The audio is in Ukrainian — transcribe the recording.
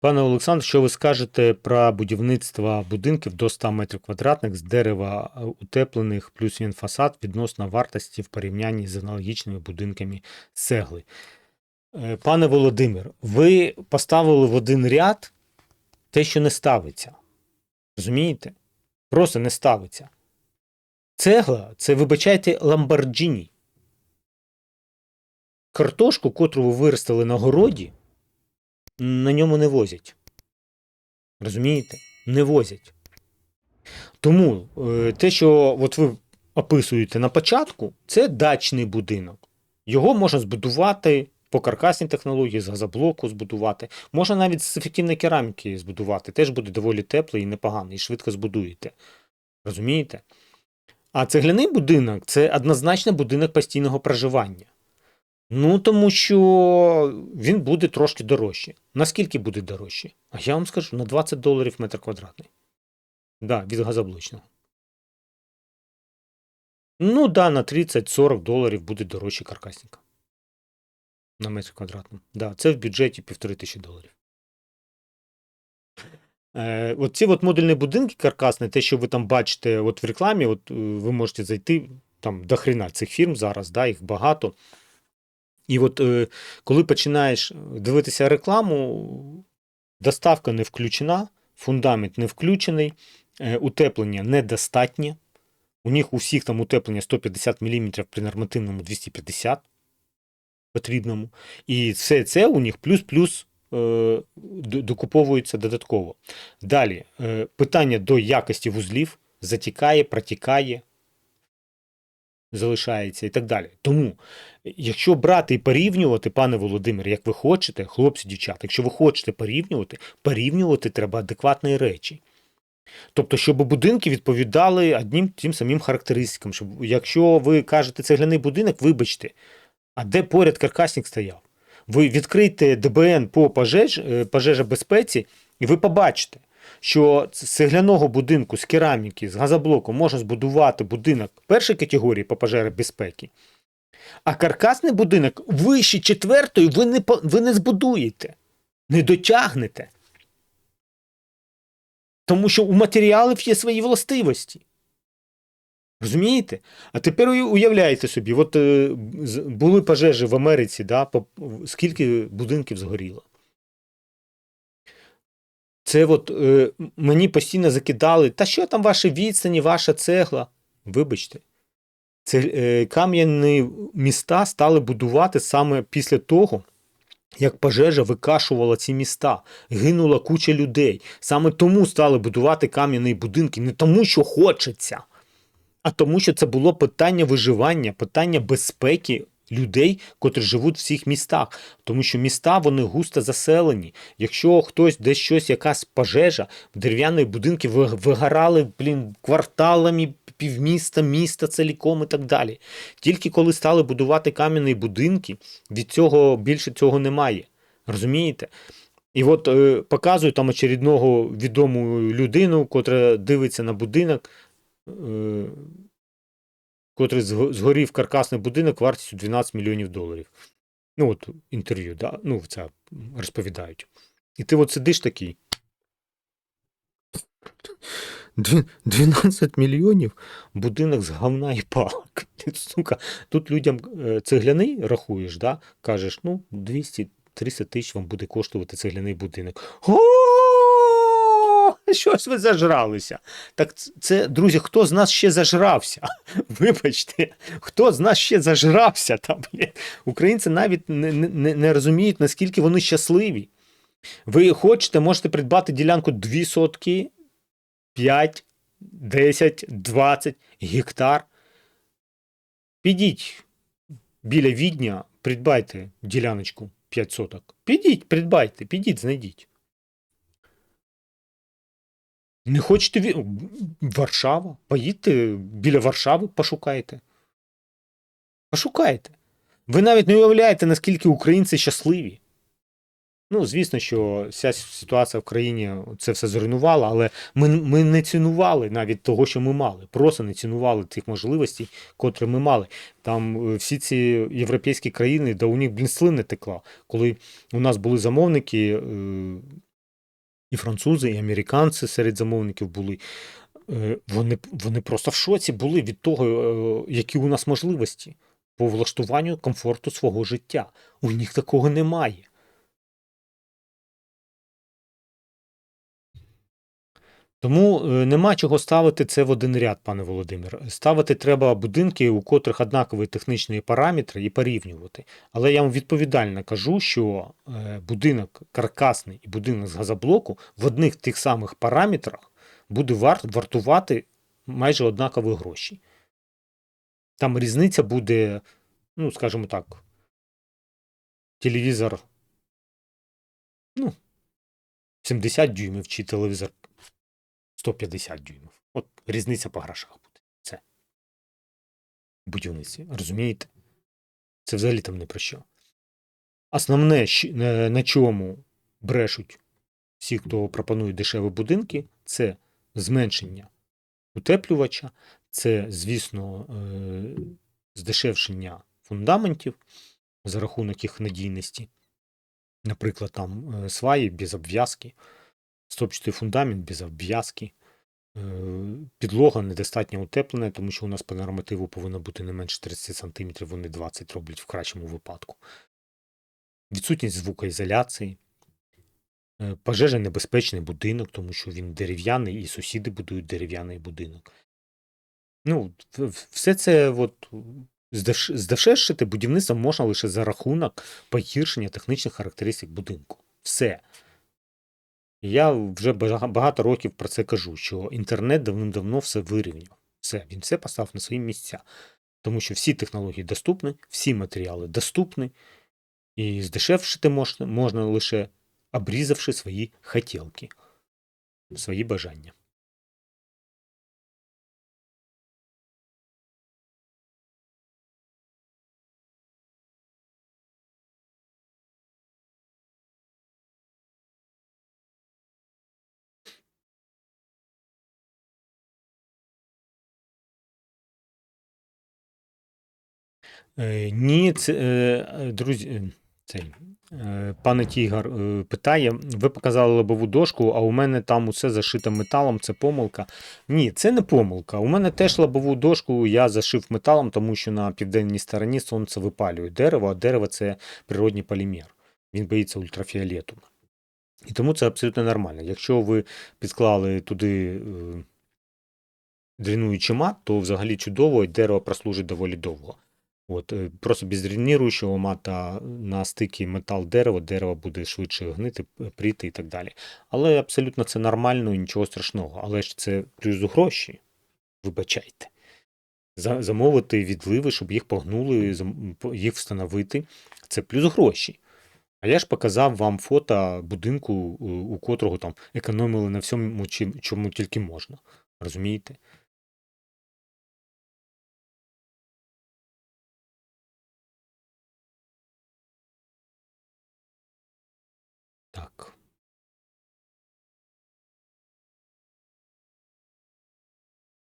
Пане Олександр, що ви скажете про будівництво будинків до 100 метрів квадратних з дерева е, утеплених плюс він фасад відносно вартості в порівнянні з аналогічними будинками цегли? Е, Пане Володимир, ви поставили в один ряд те, що не ставиться. Розумієте? Просто не ставиться. Цегла це, вибачайте, ламборджині. Картошку, котру ви виростили на городі, на ньому не возять. Розумієте? Не возять. Тому е, те, що от ви описуєте на початку, це дачний будинок. Його можна збудувати по каркасній технології, з газоблоку збудувати. Можна навіть з ефективної кераміки збудувати. Теж буде доволі теплий і непоганий, і швидко збудуєте. Розумієте? А цегляний будинок це однозначно будинок постійного проживання. Ну, тому що він буде трошки дорожче. Наскільки буде дорожче? А я вам скажу, на 20 доларів метр квадратний. Да, від газоблочного. Ну, да, на 30-40 доларів буде дорожче каркасника. На метр квадратний. Да, це в бюджеті півтори тисячі доларів. Е, от от модульні будинки каркасні, те, що ви там бачите от в рекламі, от е, ви можете зайти там до хрена цих фірм зараз, да, їх багато. І от е, коли починаєш дивитися рекламу, доставка не включена, фундамент не включений, е, утеплення недостатнє. У них у всіх там утеплення 150 мм при нормативному 250 потрібному. І все це у них плюс-плюс е, докуповується додатково. Далі, е, питання до якості вузлів затікає, протікає, залишається і так далі. Тому, якщо брати і порівнювати, пане Володимир, як ви хочете, хлопці, дівчата, якщо ви хочете порівнювати, порівнювати треба адекватні речі. Тобто, щоб будинки відповідали одним тим самим характеристикам. Щоб, якщо ви кажете цегляний будинок, вибачте, а де поряд каркасник стояв? Ви відкрийте ДБН по пожеж, е, пожежобезпеці, і ви побачите, що з цегляного будинку з кераміки, з газоблоку можна збудувати будинок першої категорії по пожежобезпеки, а каркасний будинок вище четвертої ви не, ви не збудуєте, не дотягнете. Тому що у матеріалів є свої властивості. Розумієте? А тепер уявляєте собі, от е, були пожежі в Америці, да, скільки будинків згоріло. Це от е, мені постійно закидали, та що там ваші відстані, ваша цегла? Вибачте, це е, кам'яні міста стали будувати саме після того, як пожежа викашувала ці міста, гинула куча людей. Саме тому стали будувати кам'яні будинки, не тому, що хочеться, а тому, що це було питання виживання, питання безпеки людей, котрі живуть в цих містах. Тому що міста вони густо заселені. Якщо хтось десь щось, якась пожежа, дерев'яні будинки вигорали блін, кварталами, півміста, міста ціліком і так далі. Тільки коли стали будувати кам'яні будинки, від цього більше цього немає. Розумієте? І от е, показують там очередного відому людину, котра дивиться на будинок, е, котрий згорів каркасний будинок вартістю 12 мільйонів доларів. Ну, от інтерв'ю, да? ну, це розповідають. І ти от сидиш такий. 12 мільйонів будинок з говна і палок. Сука, тут людям е, цегляний рахуєш, да? кажеш, ну, 200-300 тисяч вам буде коштувати цегляний будинок. О, щось ви зажралися. Так це, друзі, хто з нас ще зажрався? Вибачте, хто з нас ще зажрався? Там? Українці навіть не, не, не розуміють, наскільки вони щасливі. Ви хочете, можете придбати ділянку 2 сотки, 5, 10, 20 гектар. Підіть біля Відня, придбайте діляночку 5 соток. Підіть, придбайте, підіть, знайдіть. Не хочете ві... Варшава? Поїдьте біля Варшави, пошукайте. Пошукайте. Ви навіть не уявляєте, наскільки українці щасливі. Ну, звісно, що вся ситуація в країні це все зруйнувала, але ми, ми не цінували навіть того, що ми мали. Просто не цінували тих можливостей, котрі ми мали. Там е, всі ці європейські країни, да у них, блін, слини текла. Коли у нас були замовники, е, і французи, і американці серед замовників були. Е, Вони, вони просто в шоці були від того, е, які у нас можливості по влаштуванню комфорту свого життя. У них такого немає. Тому е, нема чого ставити це в один ряд, пане Володимир. Ставити треба будинки, у котрих однакові технічні параметри, і порівнювати. Але я вам відповідально кажу, що е, будинок каркасний і будинок з газоблоку в одних тих самих параметрах буде варт, вартувати майже однакові гроші. Там різниця буде, ну, скажімо так, телевізор ну, 70 дюймів чи телевізор 150 дюймів. От різниця по грошах буде. Це. Будівництві. Розумієте? Це взагалі там не про що. Основне, на на чому брешуть всі, хто пропонує дешеві будинки, це зменшення утеплювача, це, звісно, е, здешевшення фундаментів за рахунок їх надійності. Наприклад, там е, сваї без обв'язки, стопчатий фундамент без обв'язки, е, підлога недостатньо утеплена, тому що у нас по нормативу повинно бути не менше 30 см, вони 20 роблять в кращому випадку. Відсутність звукоізоляції, е, пожежонебезпечний будинок, тому що він дерев'яний, і сусіди будують дерев'яний будинок. Ну, все це от, здешевшити будівництво можна лише за рахунок погіршення технічних характеристик будинку. Все. Я вже багато років про це кажу, що інтернет давним-давно все вирівняв. Все, він все поставив на свої місця. Тому що всі технології доступні, всі матеріали доступні, і здешевшити можна, можна лише обрізавши свої хотілки, свої бажання. Ні, це, е, друзі, е, цей, е, пане Тігар е, питає: ви показали лобову дошку, а у мене там усе зашито металом, це помилка. Ні, це не помилка. У мене теж лобову дошку я зашив металом, тому що на південній стороні сонце випалює дерево, а дерево це природній полімер. Він боїться ультрафіолету. І тому це абсолютно нормально. Якщо ви підклали туди е, дренуючий мат, то взагалі чудово, і дерево прослужить доволі довго. От, е, просто без дренуючого мата на стикі метал-дерево, дерево буде швидше гнити, пріти і так далі. Але абсолютно це нормально і нічого страшного. Але ж це плюс гроші, вибачайте. Замовити відливи, щоб їх погнули, їх встановити. Це плюс гроші. А я ж показав вам фото будинку, у у котрого там економили на всьому, чому тільки можна. Розумієте?